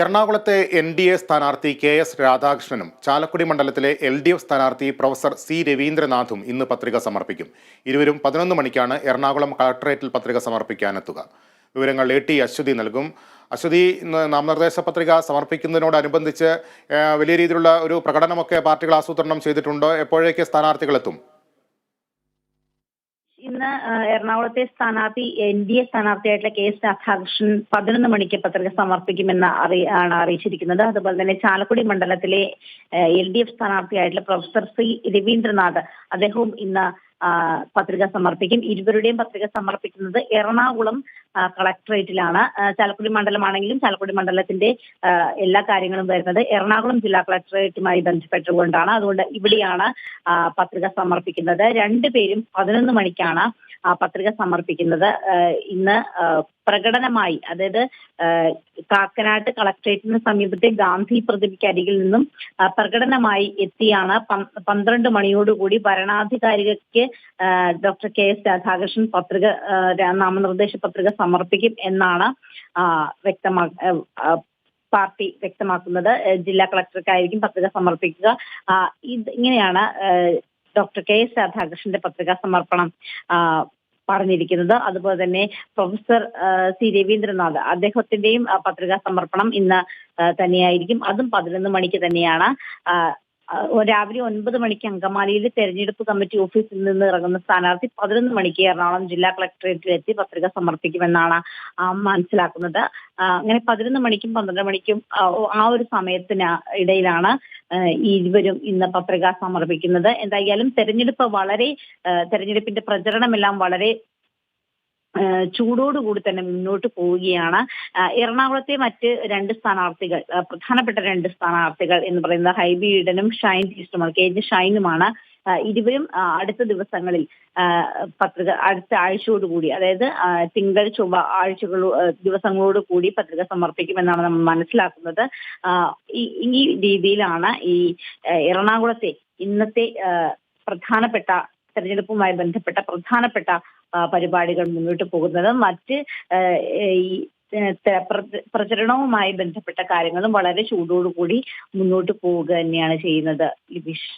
എറണാകുളത്തെ N D A സ്ഥാനാർത്ഥി K S രാധാകൃഷ്ണനും ചാലക്കുടി മണ്ഡലത്തിലെ എൽ ഡി എഫ് സ്ഥാനാർത്ഥി പ്രൊഫസർ സി രവീന്ദ്രനാഥും ഇന്ന് പത്രിക സമർപ്പിക്കും. ഇരുവരും പതിനൊന്ന് മണിക്കാണ് എറണാകുളം കളക്ടറേറ്റിൽ പത്രിക സമർപ്പിക്കാനെത്തുക. വിവരങ്ങൾ എ ടി അശ്വതി നൽകും. അശ്വതി നാമനിർദ്ദേശ പത്രിക സമർപ്പിക്കുന്നതിനോടനുബന്ധിച്ച് വലിയ രീതിയിലുള്ള ഒരു പ്രകടനമൊക്കെ പാർട്ടികൾ ആസൂത്രണം ചെയ്തിട്ടുണ്ടോ? എപ്പോഴേക്ക് സ്ഥാനാർത്ഥികളെത്തും? ഇന്ന് എറണാകുളത്തെ സ്ഥാനാർത്ഥി എൻ ഡി എ സ്ഥാനാർത്ഥിയായിട്ടുള്ള കെ എസ് രാധാകൃഷ്ണൻ പതിനൊന്ന് മണിക്ക് പത്രിക സമർപ്പിക്കുമെന്ന് ആണ് അറിയിച്ചിരിക്കുന്നത്. അതുപോലെ തന്നെ ചാലക്കുടി മണ്ഡലത്തിലെ എൽ ഡി എഫ് സ്ഥാനാർത്ഥിയായിട്ടുള്ള പ്രൊഫസർ സി രവീന്ദ്രനാഥ് അദ്ദേഹവും ഇന്ന് പത്രിക സമർപ്പിക്കും. ഇരുവരുടെയും പത്രിക സമർപ്പിക്കുന്നത് എറണാകുളം കളക്ടറേറ്റിലാണ്. ചാലക്കുടി മണ്ഡലമാണെങ്കിലും ചാലക്കുടി മണ്ഡലത്തിന്റെ എല്ലാ കാര്യങ്ങളും വരുന്നത് എറണാകുളം ജില്ലാ കളക്ടറേറ്റുമായി ബന്ധപ്പെട്ടുകൊണ്ടാണ്. അതുകൊണ്ട് ഇവിടെയാണ് പത്രിക സമർപ്പിക്കുന്നത്. രണ്ടുപേരും പതിനൊന്ന് മണിക്കാണ് പത്രിക സമർപ്പിക്കുന്നത്. ഇന്ന് പ്രകടനമായി അതായത് കാക്കനാട്ട് കളക്ട്രേറ്റിന് സമീപത്തെ ഗാന്ധി പ്രതിമയ്ക്ക് അരികിൽ നിന്നും പ്രകടനമായി എത്തിയാണ്. പന്ത്രണ്ട് മണിയോടുകൂടി ഭരണാധികാരികൾക്ക് ഡോക്ടർ കെ എസ് രാധാകൃഷ്ണൻ പത്രിക നാമനിർദ്ദേശ പത്രിക സമർപ്പിക്കും എന്നാണ് വ്യക്തമാ പാർട്ടി വ്യക്തമാക്കുന്നത്. ജില്ലാ കളക്ടർക്കായിരിക്കും പത്രിക സമർപ്പിക്കുക. ഇത് ഇങ്ങനെയാണ് ഡോക്ടർ കെ എസ് രാധാകൃഷ്ണന്റെ പത്രികാ സമർപ്പണം. പറഞ്ഞിരിക്കുന്നത്. അതുപോലെ തന്നെ പ്രൊഫസർ സി രവീന്ദ്രനാഥ് അദ്ദേഹത്തിന്റെയും പത്രികാ സമർപ്പണം ഇന്ന് തന്നെയായിരിക്കും. അതും പതിനൊന്ന് മണിക്ക് തന്നെയാണ്. രാവിലെ ഒൻപത് മണിക്ക് അങ്കമാലിയിലെ തെരഞ്ഞെടുപ്പ് കമ്മിറ്റി ഓഫീസിൽ നിന്ന് ഇറങ്ങുന്ന സ്ഥാനാർത്ഥി പതിനൊന്ന് മണിക്ക് എറണാകുളം ജില്ലാ കളക്ടറേറ്റിൽ എത്തി പത്രിക സമർപ്പിക്കുമെന്നാണ് മനസ്സിലാക്കുന്നത്. അങ്ങനെ പതിനൊന്ന് മണിക്കും പന്ത്രണ്ട് മണിക്കും ആ, ഒരു സമയത്തിന് ഇടയിലാണ് ഇരുവരും ഇന്ന് പത്രിക സമർപ്പിക്കുന്നത്. എന്തായാലും തെരഞ്ഞെടുപ്പ് വളരെ തെരഞ്ഞെടുപ്പിന്റെ പ്രചരണമെല്ലാം വളരെ ചൂടോടുകൂടി തന്നെ മുന്നോട്ട് പോവുകയാണ്. എറണാകുളത്തെ മറ്റ് രണ്ട് സ്ഥാനാർത്ഥികൾ പ്രധാനപ്പെട്ട രണ്ട് സ്ഥാനാർത്ഥികൾ എന്ന് പറയുന്നത് ഹൈബി ഈഡനും ഷൈൻ ടീസ്റ്റുമാണ് കെ ജെ ഷൈനുമാണ്. ഇരുവരും അടുത്ത ദിവസങ്ങളിൽ പത്രിക അടുത്ത ആഴ്ചയോടുകൂടി അതായത് തിങ്കൾ ചൊവ്വ ആഴ്ചകളോ ആ, ദിവസങ്ങളോട് കൂടി പത്രിക സമർപ്പിക്കുമെന്നാണ് നമ്മൾ മനസ്സിലാക്കുന്നത്. ഈ രീതിയിലാണ് ഈ എറണാകുളത്തെ ഇന്നത്തെ പ്രധാനപ്പെട്ട തെരഞ്ഞെടുപ്പുമായി ബന്ധപ്പെട്ട പ്രധാനപ്പെട്ട പരിപാടികൾ മുന്നോട്ട് പോകുന്നത്. മറ്റ് ഈ പ്രചരണവുമായി ബന്ധപ്പെട്ട കാര്യങ്ങളും വളരെ ചൂടോടുകൂടി മുന്നോട്ട് പോവുക തന്നെയാണ് ചെയ്യുന്നത് ലിബീഷ്.